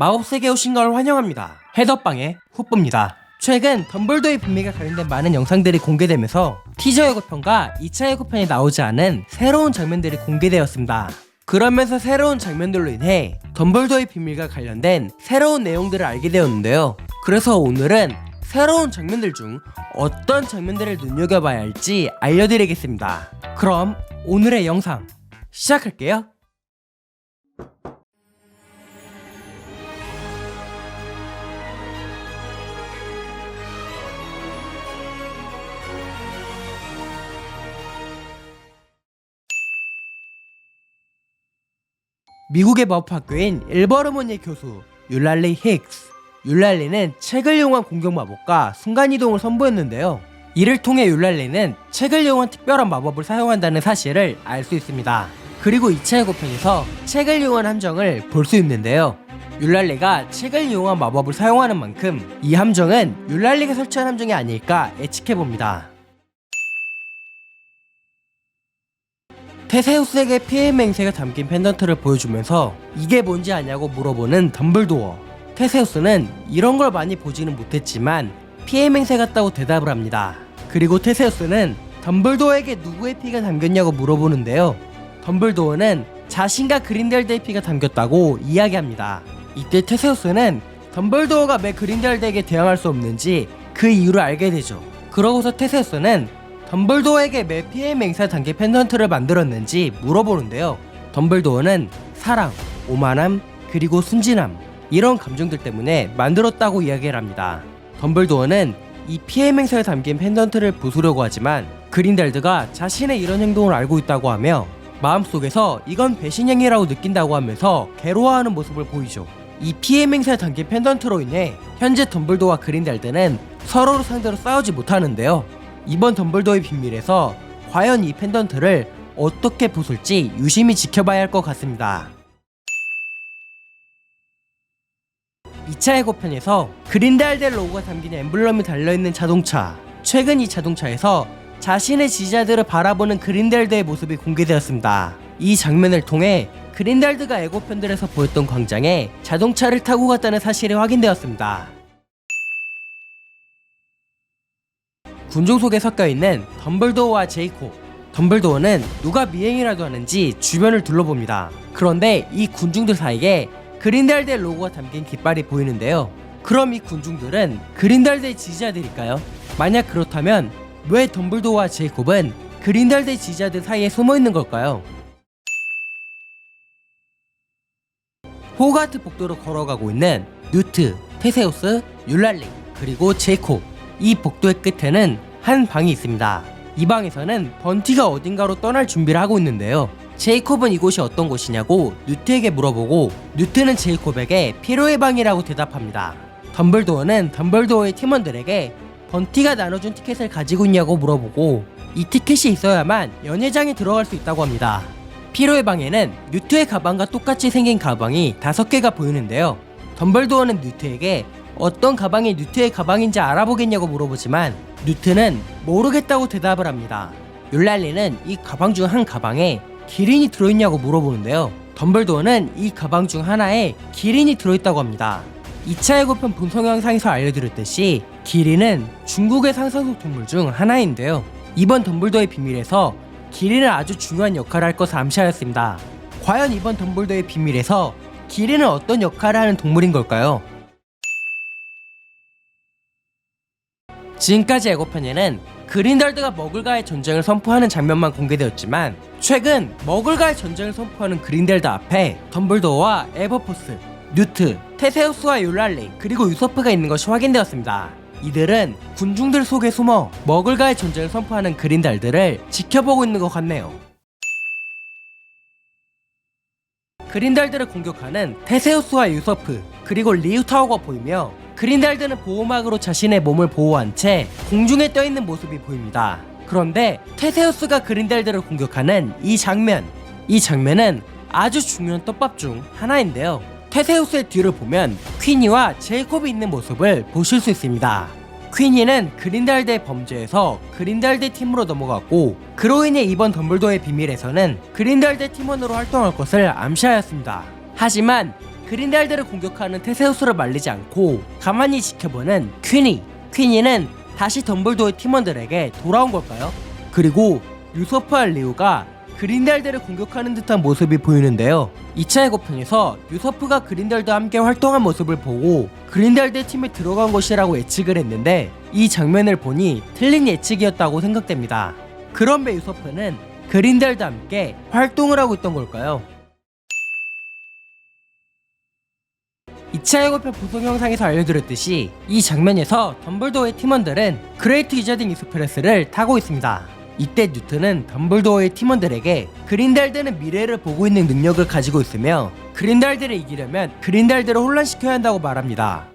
마법 세계 오신 걸 환영합니다. 헤더방의 후보입니다. 최근 덤블도의 분미가 관련된 많은 영상들이 공개되면서 티저 예고편과 2차 예고편이 나오지 않은 새로운 장면들이 공개되었습니다. 그러면서 새로운 장면들로 인해 덤블도의 비밀과 관련된 새로운 내용들을 알게 되었는데요. 그래서 오늘은 새로운 장면들 중 어떤 장면들을 눈여겨봐야 할지 알려드리겠습니다. 그럼 오늘의 영상 시작할게요. 미국의 마법학교인 일버르모니의 교수 율랄리 힉스. 율랄리는 책을 이용한 공격 마법과 순간이동을 선보였는데요. 이를 통해 율랄리는 책을 이용한 특별한 마법을 사용한다는 사실을 알 수 있습니다. 그리고 2차 예고편에서 책을 이용한 함정을 볼 수 있는데요. 율랄리가 책을 이용한 마법을 사용하는 만큼 이 함정은 율랄리가 설치한 함정이 아닐까 예측해봅니다 테세우스에게 피해 맹세가 담긴 펜던트를 보여주면서 이게 뭔지 아냐고 물어보는 덤블도어. 테세우스는 이런 걸 많이 보지는 못했지만 피해 맹세 같다고 대답을 합니다. 그리고 테세우스는 덤블도어에게 누구의 피가 담겼냐고 물어보는데요. 덤블도어는 자신과 그린델드의 피가 담겼다고 이야기합니다. 이때 테세우스는 덤블도어가 왜 그린델드에게 대항할 수 없는지 그 이유를 알게 되죠. 그러고서 테세우스는 덤블도어에게 매 피해 맹세 단계 펜던트를 만들었는지 물어보는데요. 덤블도어는 사랑, 오만함, 그리고 순진함 이런 감정들 때문에 만들었다고 이야기를 합니다. 덤블도어는 이 피해 맹세에 담긴 펜던트를 부수려고 하지만 그린달드가 자신의 이런 행동을 알고 있다고 하며 마음속에서 이건 배신행위라고 느낀다고 하면서 괴로워하는 모습을 보이죠. 이 피해 맹세에 담긴 펜던트로 인해 현재 덤블도어와 그린달드는 서로를 상대로 싸우지 못하는데요. 이번 덤블도어의 비밀에서 과연 이 펜던트를 어떻게 부술지 유심히 지켜봐야 할 것 같습니다. 2차 예고편에서 그린달델 로고가 담긴 엠블럼이 달려있는 자동차 최근 이 자동차에서 자신의 지지자들을 바라보는 그린달드의 모습이 공개되었습니다. 이 장면을 통해 그린달드가 예고편들에서 보였던 광장에 자동차를 타고 갔다는 사실이 확인되었습니다. 군중 속에 섞여 있는 덤블도어와 제이콥. 덤블도어는 누가 미행이라도 하는지 주변을 둘러봅니다. 그런데 이 군중들 사이에 그린달드의 로고가 담긴 깃발이 보이는데요. 그럼 이 군중들은 그린달드의 지지자들일까요? 만약 그렇다면 왜 덤블도어와 제이콥은 그린달드의 지지자들 사이에 숨어 있는 걸까요? 호가트 복도로 걸어가고 있는 뉴트, 테세우스, 율랄리, 그리고 제이콥. 이 복도의 끝에는 한 방이 있습니다. 이 방에서는 번티가 어딘가로 떠날 준비를 하고 있는데요. 제이콥은 이곳이 어떤 곳이냐고 뉴트에게 물어보고 뉴트는 제이콥에게 피로의 방이라고 대답합니다. 덤블도어는 덤블도어의 팀원들에게 번티가 나눠준 티켓을 가지고 있냐고 물어보고 이 티켓이 있어야만 연회장에 들어갈 수 있다고 합니다. 피로의 방에는 뉴트의 가방과 똑같이 생긴 가방이 다섯 개가 보이는데요. 덤블도어는 뉴트에게 어떤 가방이 뉴트의 가방인지 알아보겠냐고 물어보지만 뉴트는 모르겠다고 대답을 합니다. 율랄리는 이 가방 중 한 가방에 기린이 들어있냐고 물어보는데요. 덤블도어는 이 가방 중 하나에 기린이 들어있다고 합니다. 2차 예고편 본성 영상에서 알려드렸듯이 기린은 중국의 상상속 동물 중 하나인데요. 이번 덤블도어의 비밀에서 기린은 아주 중요한 역할을 할 것을 암시하였습니다. 과연 이번 덤블도어의 비밀에서 기린은 어떤 역할을 하는 동물인 걸까요? 지금까지 예고편에는 그린달드가 머글과의 전쟁을 선포하는 장면만 공개되었지만 최근 머글과의 전쟁을 선포하는 그린달드 앞에 덤블도어와 에버포스, 뉴트, 테세우스와 율랄리 그리고 유서프가 있는 것이 확인되었습니다. 이들은 군중들 속에 숨어 머글과의 전쟁을 선포하는 그린달드를 지켜보고 있는 것 같네요. 그린달드를 공격하는 테세우스와 유서프 그리고 리우타오가 보이며 그린달드는 보호막으로 자신의 몸을 보호한 채 공중에 떠있는 모습이 보입니다. 그런데 테세우스가 그린달드를 공격하는 이 장면, 이 장면은 아주 중요한 떡밥 중 하나인데요. 테세우스의 뒤를 보면 퀸이와 제이콥이 있는 모습을 보실 수 있습니다. 퀸이는 그린달드의 범죄에서 그린달드 팀으로 넘어갔고 그로 인해 이번 덤블도의 비밀에서는 그린달드 팀원으로 활동할 것을 암시하였습니다. 하지만 그린달들을 공격하는 테세우스를 말리지 않고 가만히 지켜보는 퀸이 퀸이는 다시 덤블도어의 팀원들에게 돌아온 걸까요? 그리고 유서프와 리우가 그린달들을 공격하는 듯한 모습이 보이는데요. 2차 예고편에서 유서프가 그린달드와 함께 활동한 모습을 보고 그린달드 팀에 들어간 것이라고 예측을 했는데 이 장면을 보니 틀린 예측이었다고 생각됩니다. 그런 배 유서프는 그린달드와 함께 활동을 하고 있던 걸까요? 2차 예고편 보송 영상에서 알려드렸듯이 이 장면에서 덤블도어의 팀원들은 그레이트 이저딩 익스프레스를 타고 있습니다. 이때 뉴턴은 덤블도어의 팀원들에게 그린달드는 미래를 보고 있는 능력을 가지고 있으며 그린달드를 이기려면 그린달드를 혼란시켜야 한다고 말합니다.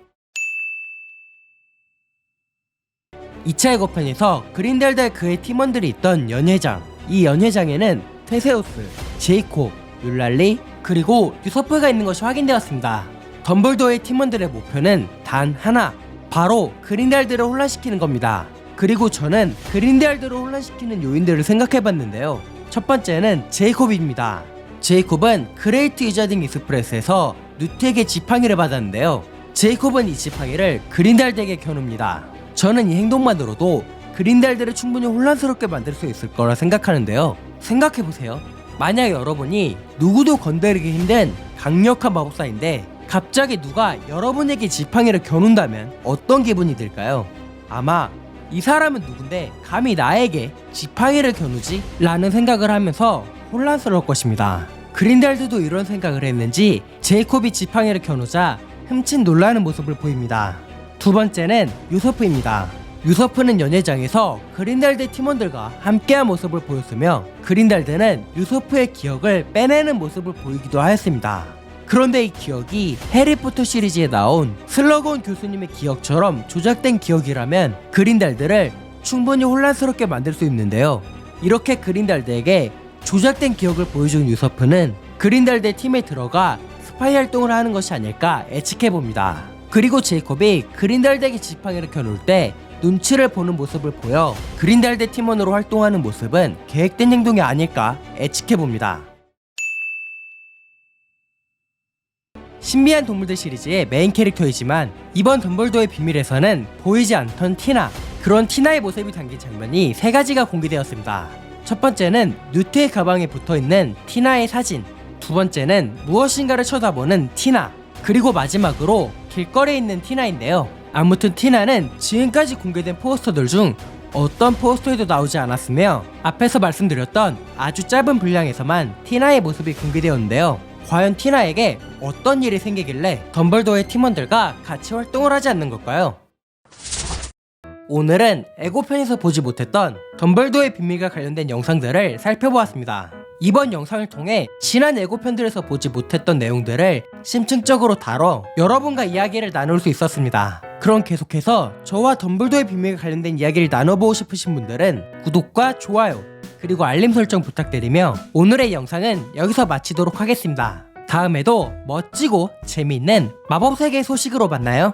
2차 예고편에서 그린달드와 그의 팀원들이 있던 연회장 이 연회장에는 테세우스, 제이콥, 율랄리 그리고 유서프가 있는 것이 확인되었습니다. 덤블도어의 팀원들의 목표는 단 하나 바로 그린달드를 혼란시키는 겁니다. 그리고 저는 그린달드를 혼란시키는 요인들을 생각해봤는데요. 첫 번째는 제이콥입니다. 제이콥은 그레이트 이자딩 익스프레스에서 누트에게 지팡이를 받았는데요. 제이콥은 이 지팡이를 그린달드에게 겨눕니다. 저는 이 행동만으로도 그린달드를 충분히 혼란스럽게 만들 수 있을 거라 생각하는데요. 생각해보세요. 만약 여러분이 누구도 건드리기 힘든 강력한 마법사인데 갑자기 누가 여러분에게 지팡이를 겨눈다면 어떤 기분이 들까요? 아마 이 사람은 누군데 감히 나에게 지팡이를 겨누지? 라는 생각을 하면서 혼란스러울 것입니다. 그린달드도 이런 생각을 했는지 제이콥이 지팡이를 겨누자 흠칫 놀라는 모습을 보입니다. 두 번째는 유서프입니다. 유서프는 연회장에서 그린달드 팀원들과 함께한 모습을 보였으며 그린달드는 유서프의 기억을 빼내는 모습을 보이기도 하였습니다. 그런데 이 기억이 해리포터 시리즈에 나온 슬러건 교수님의 기억처럼 조작된 기억이라면 그린달드를 충분히 혼란스럽게 만들 수 있는데요. 이렇게 그린달드에게 조작된 기억을 보여준 유서프는 그린달드 팀에 들어가 스파이 활동을 하는 것이 아닐까 예측해 봅니다. 그리고 제이콥이 그린달드에게 지팡이를 겨눌 때 눈치를 보는 모습을 보여 그린달드 팀원으로 활동하는 모습은 계획된 행동이 아닐까 예측해 봅니다. 신비한 동물들 시리즈의 메인 캐릭터이지만 이번 덤블도의 비밀에서는 보이지 않던 티나 그런 티나의 모습이 담긴 장면이 세 가지가 공개되었습니다. 첫 번째는 뉴트의 가방에 붙어 있는 티나의 사진, 두 번째는 무엇인가를 쳐다보는 티나, 그리고 마지막으로 길거리에 있는 티나인데요. 아무튼 티나는 지금까지 공개된 포스터들 중 어떤 포스터에도 나오지 않았으며 앞에서 말씀드렸던 아주 짧은 분량에서만 티나의 모습이 공개되었는데요. 과연 티나에게 어떤 일이 생기길래 덤블도어의 팀원들과 같이 활동을 하지 않는 걸까요? 오늘은 에고편에서 보지 못했던 덤블도어의 비밀과 관련된 영상들을 살펴보았습니다. 이번 영상을 통해 지난 에고편들에서 보지 못했던 내용들을 심층적으로 다뤄 여러분과 이야기를 나눌 수 있었습니다. 그럼 계속해서 저와 덤블도어의 비밀과 관련된 이야기를 나눠보고 싶으신 분들은 구독과 좋아요 그리고 알림 설정 부탁드리며 오늘의 영상은 여기서 마치도록 하겠습니다. 다음에도 멋지고 재미있는 마법 세계 소식으로 만나요.